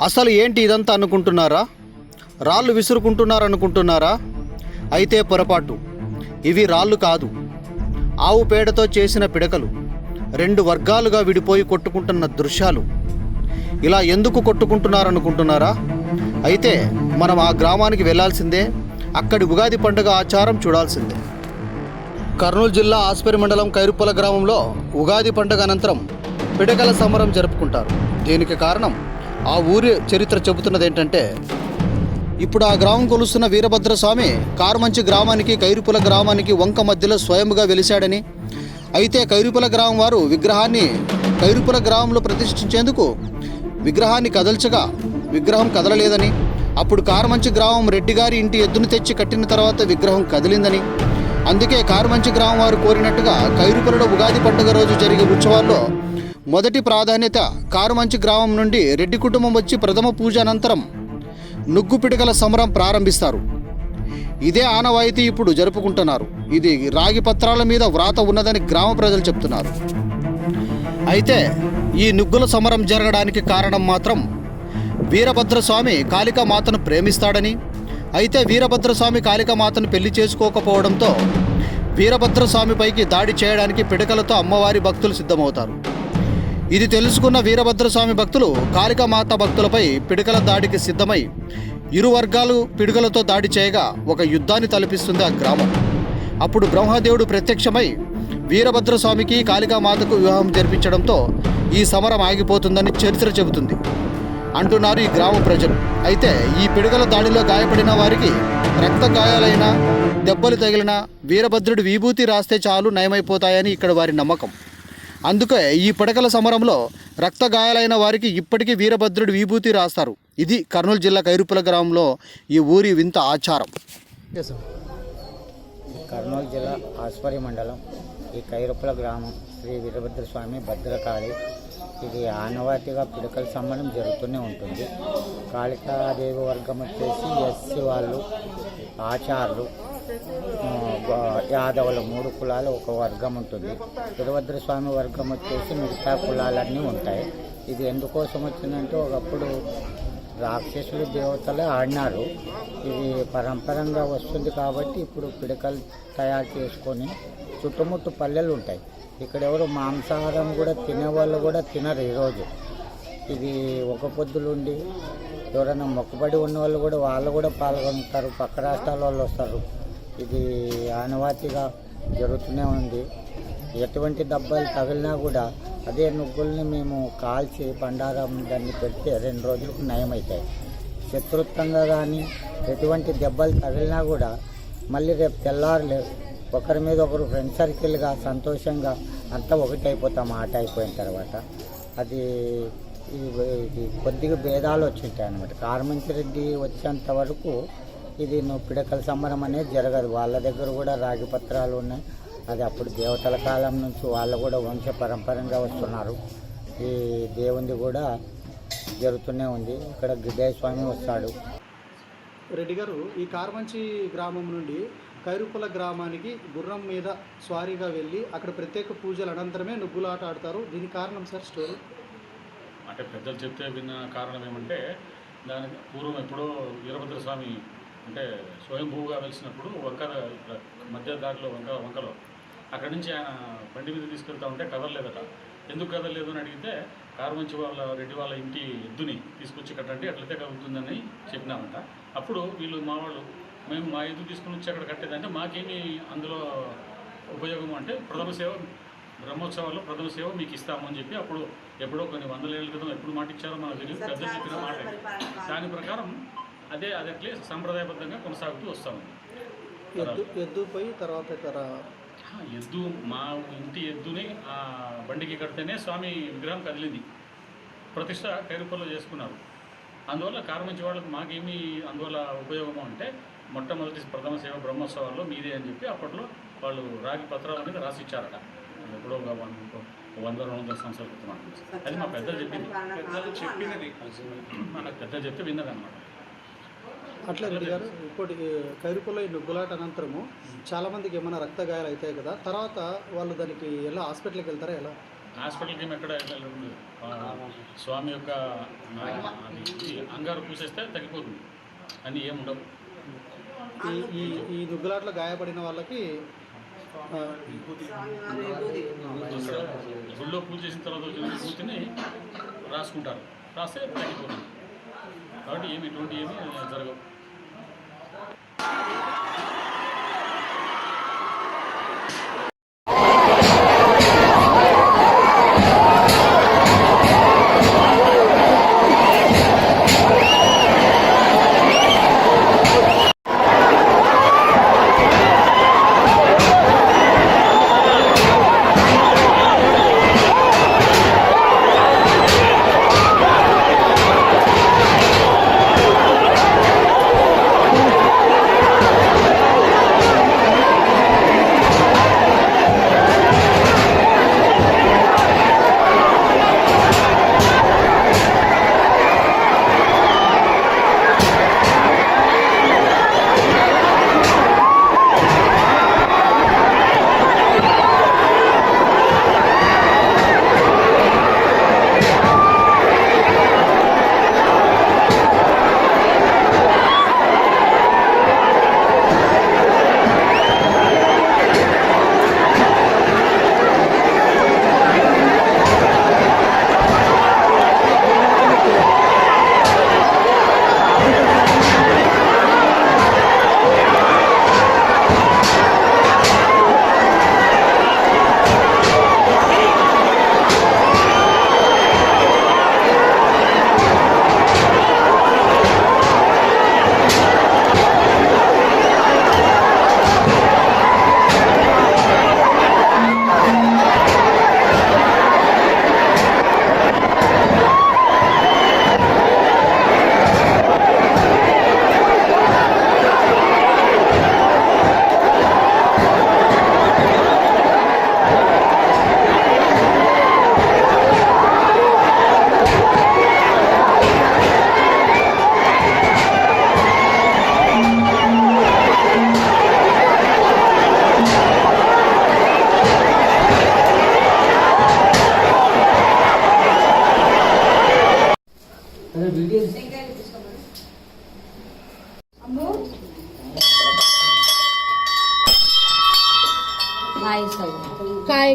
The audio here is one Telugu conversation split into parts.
అసలు ఏంటి ఇదంతా అనుకుంటున్నారా? రాళ్ళు విసురుకుంటున్నారనుకుంటున్నారా? అయితే పొరపాటు. ఇవి రాళ్ళు కాదు. ఆవు పేడతో చేసిన పిడకలు. రెండు వర్గాలుగా విడిపోయి కొట్టుకుంటున్న దృశ్యాలు. ఇలా ఎందుకు కొట్టుకుంటున్నారనుకుంటున్నారా? అయితే మనం ఆ గ్రామానికి వెళ్ళాల్సిందే అక్కడి ఉగాది పండుగ ఆచారం చూడాల్సిందే. కర్నూలు జిల్లా ఆస్పరి మండలం కైరుప్పల గ్రామంలో ఉగాది పండుగ అనంతరం పిడకల సమరం జరుపుకుంటారు. దీనికి కారణం? ఆ ఊరి చరిత్ర చెబుతున్నది ఏంటంటే ఇప్పుడు ఆ గ్రామం కొలుస్తున్న వీరభద్ర స్వామి కారుమంచి గ్రామానికి కైరుపుల గ్రామానికి వంక మధ్యలో స్వయంగా వెలిశాడని అయితే కైరుపుల గ్రామం వారు విగ్రహాన్ని కైరుపుల గ్రామంలో ప్రతిష్ఠించేందుకు విగ్రహాన్ని కదల్చగా విగ్రహం కదలలేదని అప్పుడు కారుమంచి గ్రామం రెడ్డి గారి ఇంటి ఎద్దును తెచ్చి కట్టిన తర్వాత విగ్రహం కదిలిందని అందుకే కారుమంచి గ్రామం వారు కోరినట్టుగా కైరుపులలో ఉగాది పండుగ రోజు జరిగే ఉత్సవాల్లో మొదటి ప్రాధాన్యత కారుమంచి గ్రామం నుండి రెడ్డి కుటుంబం వచ్చి ప్రథమ పూజ అనంతరం నుగ్గు పిడకల సమరం ప్రారంభిస్తారు. ఇదే ఆనవాయితీ ఇప్పుడు జరుపుకుంటున్నారు. ఇది రాగి పత్రాల మీద వ్రాత ఉన్నదని గ్రామ ప్రజలు చెప్తున్నారు. అయితే ఈ నుగ్గుల సమరం జరగడానికి కారణం మాత్రం వీరభద్రస్వామి కాళికామాతను ప్రేమిస్తాడని అయితే వీరభద్రస్వామి కాళికామాతను పెళ్ళి చేసుకోకపోవడంతో వీరభద్రస్వామిపైకి దాడి చేయడానికి పిడకలతో అమ్మవారి భక్తులు సిద్ధమవుతారు. ఇది తెలుసుకున్న వీరభద్రస్వామి భక్తులు కాళికామాత భక్తులపై పిడకల దాడికి సిద్ధమై ఇరు వర్గాలు పిడుకలతో దాడి చేయగా ఒక యుద్ధాన్ని తలపిస్తుంది ఆ గ్రామం. అప్పుడు బ్రహ్మదేవుడు ప్రత్యక్షమై వీరభద్రస్వామికి కాళికామాతకు వివాహం జరిపించడంతో ఈ సమరం ఆగిపోతుందని చరిత్ర చెబుతుంది. అంటున్నారు ఈ గ్రామ ప్రజలు. అయితే ఈ పిడుగల దాడిలో గాయపడిన వారికి రక్త గాయాలైనా దెబ్బలు తగిలిన వీరభద్రుడు విభూతి రాస్తే చాలు నయమైపోతాయని ఇక్కడ వారి నమ్మకం. అందుకే ఈ పిడకల సమరంలో రక్త గాయాలైన వారికి ఇప్పటికీ వీరభద్రుడి విభూతి రాస్తారు. ఇది కర్నూలు జిల్లా కైరుపుల గ్రామంలో ఈ ఊరి వింత ఆచారం. కర్నూలు జిల్లా ఆస్పరి మండలం ఈ కైరుపుల గ్రామం శ్రీ వీరభద్ర స్వామి భద్రకాళి. ఇది ఆనవాతిగా పిడకల సంబంధం జరుగుతూనే ఉంటుంది. కాళికాదేవి వర్గం వచ్చేసి ఎస్సీ వాళ్ళు ఆచార్లు యాదవుల మూడు కులాలు ఒక వర్గం ఉంటుంది. తిరువద్ర స్వామి వర్గం వచ్చేసి మిగతా కులాలన్నీ ఉంటాయి. ఇది ఎందుకోసం వచ్చిందంటే ఒకప్పుడు రాక్షసులు దేవతలే ఆడినారు. ఇది పరంపరంగా వస్తుంది కాబట్టి ఇప్పుడు పిడకలు తయారు చేసుకొని చుట్టుముట్టు పల్లెలు ఉంటాయి. ఇక్కడ ఎవరు మాంసాహారం కూడా తినేవాళ్ళు కూడా తినరు ఈరోజు. ఇది ఒక పొద్దులుండి ఎవరైనా మొక్కుబడి ఉన్న వాళ్ళు కూడా వాళ్ళు కూడా పాల్గొంటారు. పక్క రాష్ట్రాల వాళ్ళు వస్తారు. ఇది ఆనవాతిగా జరుగుతూనే ఉంది. ఎటువంటి దెబ్బలు తగిలినా కూడా అదే నువ్వుల్ని మేము కాల్చి బండారం దాన్ని పెడితే రెండు రోజులకు నయమవుతాయి శత్రుత్వంగా కానీ ఎటువంటి దెబ్బలు తగిలినా కూడా మళ్ళీ రేపు తెల్లారులే ఒకరి మీద ఒకరు ఫ్రెండ్ సర్కిల్గా సంతోషంగా అంతా ఒకటైపోతాం ఆట అయిపోయిన తర్వాత. అది ఇది ఇది కొద్దిగా భేదాలు వచ్చింటాయి అనమాట కారమంచి రెడ్డి వచ్చేంత వరకు ఇది నువ్వు పిడకల సంబరం అనేది జరగదు. వాళ్ళ దగ్గర కూడా రాగి పత్రాలు ఉన్నాయి. అది అప్పుడు దేవతల కాలం నుంచి వాళ్ళు కూడా వంశ పరంపరంగా వస్తున్నారు. ఈ దేవుంది కూడా జరుగుతూనే ఉంది. ఇక్కడ గిడ్డయ్య స్వామి వస్తాడు. రెడ్డి గారు ఈ కార్మంచి గ్రామం నుండి కైరుపుల గ్రామానికి గుర్రం మీద స్వారీగా వెళ్ళి అక్కడ ప్రత్యేక పూజల అనంతరమే నుగ్గులాట ఆడతారు. దీనికి కారణం సార్ స్టోరీ? అంటే పెద్దలు చెప్తే విన్న కారణం ఏమంటే దానికి పూర్వం ఎప్పుడో వీరభద్ర స్వామి అంటే స్వయంభూగా వెలిసినప్పుడు వంకర ఇక్కడ మధ్య దారిలో వంక వంకలో. అక్కడి నుంచి ఆయన బండి మీద తీసుకెళ్తా ఉంటే కదలలేదట. ఎందుకు కదలలేదు అని అడిగితే కారుమంచి వాళ్ళ రెడ్డి వాళ్ళ ఇంటి ఎద్దుని తీసుకొచ్చి కట్టండి అట్లయితే కలుగుతుందని చెప్పినామంట. అప్పుడు వీళ్ళు మా వాళ్ళు మేము మా ఎద్దు తీసుకుని వచ్చి అక్కడ కట్టేదంటే మాకేమి అందులో ఉపయోగం అంటే ప్రథమ సేవ బ్రహ్మోత్సవాల్లో ప్రథమ సేవ మీకు ఇస్తాము అని చెప్పి అప్పుడు ఎప్పుడో కొన్ని వందల ఏళ్ళ క్రితం ఎప్పుడు మాట ఇచ్చారో మనకు తెలియదు. పెద్ద చెప్పిన మాట. దాని ప్రకారం అదే అది అట్లే సంప్రదాయబద్ధంగా కొనసాగుతూ వస్తాము. ఎద్దు ఎద్దుపై తర్వాత తర ఆ, ఎద్దు మా ఇంటి ఎద్దుని ఆ బండికి కడితేనే స్వామి విగ్రహం కదిలింది. ప్రతిష్ట కైరుపల్లో చేసుకున్నారు. అందువల్ల కారమంచి వాళ్ళకి మాకేమి అందువల్ల ఉపయోగం అంటే మొట్టమొదటి ప్రథమ సేవ బ్రహ్మోత్సవాల్లో మీదే అని చెప్పి అప్పట్లో వాళ్ళు రాగి పత్రాల మీద రాసి ఇచ్చారట ఎప్పుడో వంద రెండు వందల సంవత్సరాల క్రితం. అది మా పెద్దలు చెప్పింది. పెద్దలు చెప్పినది మనకు పెద్దలు చెప్తే విన్నదన్నమాట. అట్లా రెడ్డి గారు ఇప్పుడు కైరుపుల ఈ నుగ్గులాట అనంతరము చాలా మందికి ఏమైనా రక్త గాయాలు అవుతాయి కదా తర్వాత వాళ్ళు దానికి ఎలా హాస్పిటల్కి వెళ్తారా ఎలా? హాస్పిటల్కి ఏమి ఎక్కడ వెళ్ళలేదు స్వామి యొక్క అంగారు పూసేస్తే తగ్గిపోతుంది. అని ఏమి ఉండవు. ఈ ఈ ఈ దుగ్గులాట్లో గాయపడిన వాళ్ళకి గుళ్ళో పూజ చేసిన తర్వాత వచ్చిన పూర్తిని రాసుకుంటారు. రాస్తే తగ్గిపోతుంది. కాబట్టి ఏమి ఇటువంటి ఏమి జరగవు.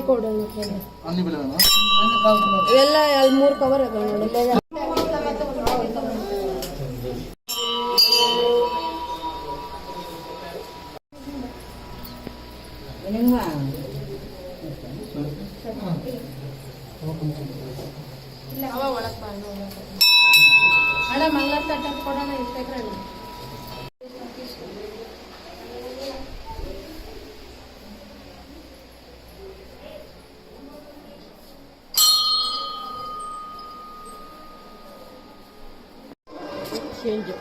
ಕೊಡೋಣ ಎಲ್ಲ ಅಲ್ಲಿ ಮೂರು ಕವರ್ ಅದಾವ ನೋಡಿ ಅಣ್ಣ ಮಂಗಳ ತಟ್ಟಕ್ಕೆ ಕೊಡೋಣ ಇರ್ತೈತ್ರಿ 天井